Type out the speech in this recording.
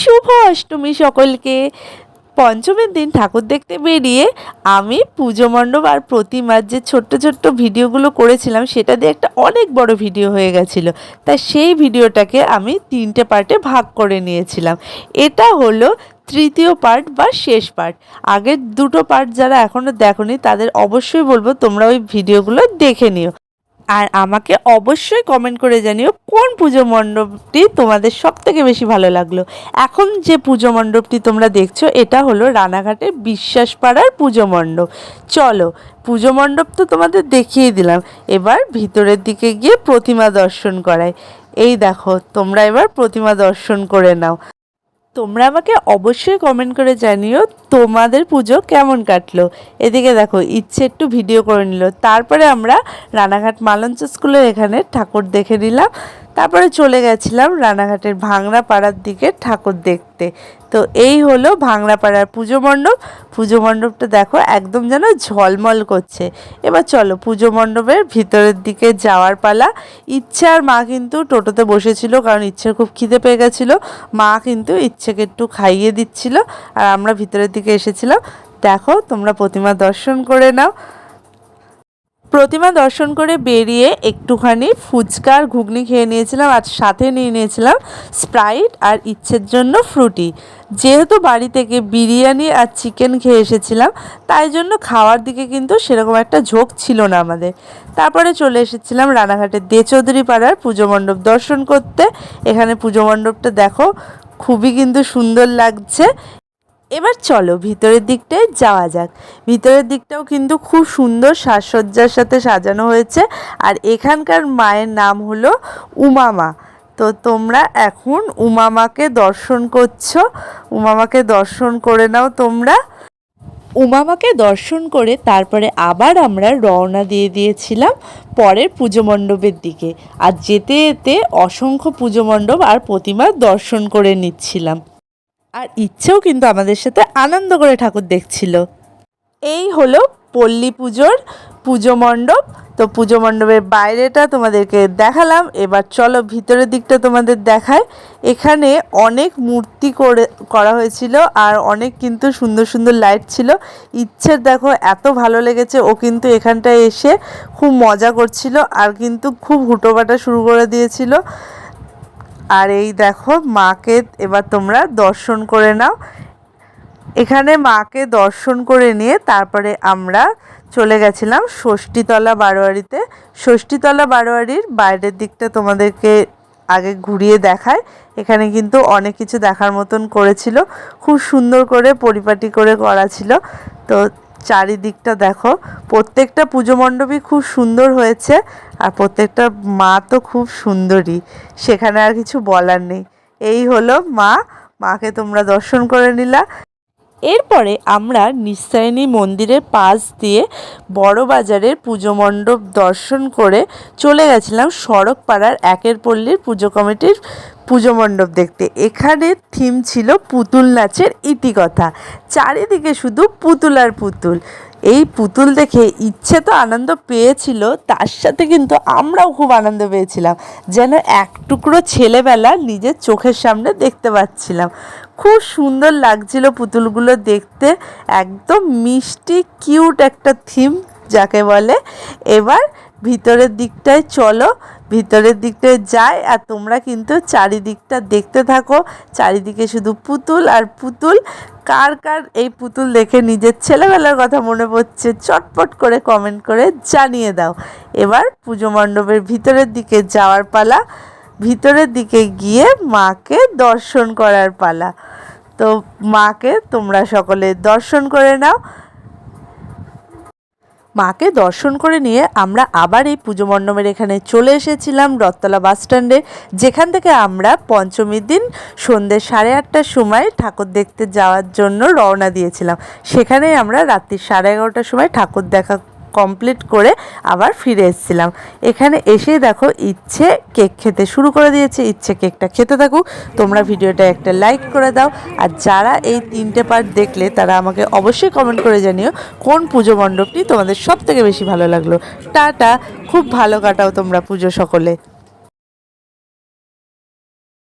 শুভ অষ্টমী সকলকে পঞ্চমীর দিন ঠাকুর দেখতে বেরিয়ে আমি পুজো মণ্ডপ আর প্রতিমার যে ছোট্ট ছোট্ট ভিডিওগুলো করেছিলাম, সেটা দিয়ে একটা অনেক বড় ভিডিও হয়ে গেছিল। তাই সেই ভিডিওটাকে আমি তিনটে পার্টে ভাগ করে নিয়েছিলাম। এটা হলো তৃতীয় পার্ট বা শেষ পার্ট। আগের দুটো পার্ট যারা এখনও দেখোনি, তাদের অবশ্যই বলব তোমরা ওই ভিডিওগুলো দেখে নিও। আর আমাকে অবশ্যই কমেন্ট করে জানিও কোন পুজো মণ্ডপটি তোমাদের সব থেকে বেশি ভালো লাগল। এখন যে পুজো মণ্ডপটি তোমরা দেখছ, এটা হলো রানাঘাটের বিশ্বাসপাড়ার পুজো মণ্ডপ। চলো, পুজো মণ্ডপ তো তোমাদের দেখিয়ে দিলাম। এবার ভিতরের দিকে গিয়ে প্রতিমা দর্শন করাই। এই দেখো, তোমরা এবার প্রতিমা দর্শন করে নাও। তোমরা আমাকে অবশ্যই কমেন্ট করে জানিও তোমাদের পুজো কেমন কাটলো। এদিকে দেখো, ইচ্ছে একটু ভিডিও করে নিল। তারপরে আমরা রানাঘাট মালঞ্চ স্কুলের এখানে ঠাকুর দেখে নিলাম। তারপরে চলে গেছিলাম রানাঘাটের ভাংরা পাড়ার দিকে ঠাকুর দেখতে। তো এই হলো ভাংরা পাড়ার পুজো মণ্ডপ। পুজো মণ্ডপটা দেখো একদম যেন ঝলমল করছে। এবার চলো পুজো মণ্ডপের ভিতরের দিকে যাওয়ার পালা। ইচ্ছে আর মা কিন্তু টোটোতে বসেছিল কারণ ইচ্ছের খুব খিদে পেয়ে গেছিল। মা কিন্তু ইচ্ছেকে একটু খাইয়ে দিচ্ছিল। আর আমরা ভিতরের দিকে এসেছিলাম। দেখো তোমরা প্রতিমা দর্শন করে নাও। প্রতিমা দর্শন করে বেরিয়ে একটুখানি ফুচকা আর ঘুগনি খেয়ে নিয়েছিলাম, আর সাথে নিয়ে নিয়েছিলাম স্প্রাইট আর ইচ্ছের জন্য ফ্রুটি। যেহেতু বাড়ি থেকে বিরিয়ানি আর চিকেন খেয়ে এসেছিলাম, তাই জন্য খাওয়ার দিকে কিন্তু সেরকম একটা ঝোঁক ছিল না আমাদের। তারপরে চলে এসেছিলাম রানাঘাটের দে চৌধুরী পাড়ার পুজো মণ্ডপ দর্শন করতে। এখানে পুজো মণ্ডপটা দেখো, খুবই কিন্তু সুন্দর লাগছে। এবার চলো ভিতরের দিকটায় যাওয়া যাক। ভিতরের দিকটাও কিন্তু খুব সুন্দর সাজসজ্জার সাথে সাজানো হয়েছে। আর এখানকার মায়ের নাম হলো উমামা। তো তোমরা এখন উমামাকে দর্শন করছ। উমামাকে দর্শন করে নাও তোমরা। উমামাকে দর্শন করে তারপরে আবার আমরা রওনা দিয়ে দিয়েছিলাম পরের পুজো মণ্ডপের দিকে। আর যেতে যেতে অসংখ্য পুজো মণ্ডপ আর প্রতিমা দর্শন করে নিচ্ছিলাম। আর ইচ্ছেও কিন্তু আমাদের সাথে আনন্দ করে ঠাকুর দেখছিল। এই হলো পল্লী পুজোর পুজো মণ্ডপ। তো পুজো মণ্ডপের বাইরেটা তোমাদেরকে দেখালাম। এবার চলো ভিতরের দিকটা তোমাদের দেখায় এখানে অনেক মূর্তি করে, করা হয়েছিল আর অনেক কিন্তু সুন্দর সুন্দর লাইট ছিল। ইচ্ছের দেখো এত ভালো লেগেছে, ও কিন্তু এখানটায় এসে খুব মজা করছিল আর কিন্তু খুব হুটোপাটা শুরু করে দিয়েছিল। আর এই দেখো মাকে এবার তোমরা দর্শন করে নাও। এখানে মাকে দর্শন করে নিয়ে তারপরে আমরা চলে গেছিলাম ষষ্ঠীতলা বারোয়ারিতে। ষষ্ঠীতলা বারোয়ারির বাইরের দিকটা তোমাদেরকে আগে ঘুরিয়ে দেখায়। এখানে কিন্তু অনেক কিছু দেখার মতন করেছিল। খুব সুন্দর করে পরিপাটি করে করা ছিল। তো চারিদিকটা দেখো। প্রত্যেকটা পুজো মণ্ডপই খুব সুন্দর হয়েছে আর প্রত্যেকটা মা তো খুব সুন্দরী, সেখানে আর কিছু বলার নেই। এই হলো মা, মাকে তোমরা দর্শন করে নিলা। এরপরে আমরা নিঃসায়নী মন্দিরের পাশ দিয়ে বড় বাজারের পুজো মণ্ডপ দর্শন করে চলে গেছিলাম সড়ক পাড়ার একের পল্লীর পুজো কমিটির পুজো মণ্ডপ দেখতে। এখানে থিম ছিল পুতুল নাচের ইতিকথা চারিদিকে শুধু পুতুল আর পুতুল। এই পুতুল দেখে ইচ্ছে তো আনন্দ পেয়েছিল, তার সাথে কিন্তু আমরাও খুব আনন্দ পেয়েছিলাম। যেন এক টুকরো ছেলেবেলা নিজের চোখের সামনে দেখতে পাচ্ছিলাম। খুব সুন্দর লাগছিল পুতুলগুলো দেখতে, একদম মিষ্টি, কিউট একটা থিম, যাকে বলে। এবার ভিতরের দিকটায় চলো, ভিতরের দিকটায় যাই আর তোমরা কিন্তু চারিদিকটা দেখতে থাকো। চারিদিকে শুধু পুতুল আর পুতুল। কার কার এই পুতুল দেখে নিজের ছেলেবেলার কথা মনে পড়ছে, চটপট করে কমেন্ট করে জানিয়ে দাও। এবার পুজো মণ্ডপের ভিতরের দিকে যাওয়ার পালা। ভিতরের দিকে গিয়ে মাকে দর্শন করার পালা। তো মাকে তোমরা সকলে দর্শন করে নাও। মাকে দর্শন করে নিয়ে আমরা আবার এই পুজো মণ্ডপের এখানে চলে এসেছিলাম রথতলা বাস স্ট্যান্ডে, যেখান থেকে আমরা পঞ্চমীর দিন সন্ধ্যে সাড়ে আটটার সময় ঠাকুর দেখতে যাওয়ার জন্য রওনা দিয়েছিলাম। সেখানেই আমরা রাত্রি সাড়ে এগারোটার সময় ঠাকুর দেখা কমপ্লিট করে আবার ফিরে এসেছিলাম। এখানে এসে দেখো ইচ্ছে কেক খেতে শুরু করে দিয়েছে, ইচ্ছে কেকটা খেতে থাকুক। তোমরা ভিডিওটা একটা লাইক করে দাও। আর যারা এই তিনটে পার্ট দেখলে, তারা আমাকে অবশ্যই কমেন্ট করে জানিও কোন পুজো মণ্ডপটি তোমাদের সব থেকে বেশি ভালো লাগল। টাটা, খুব ভালো কাটাও তোমরা পুজো সকলে।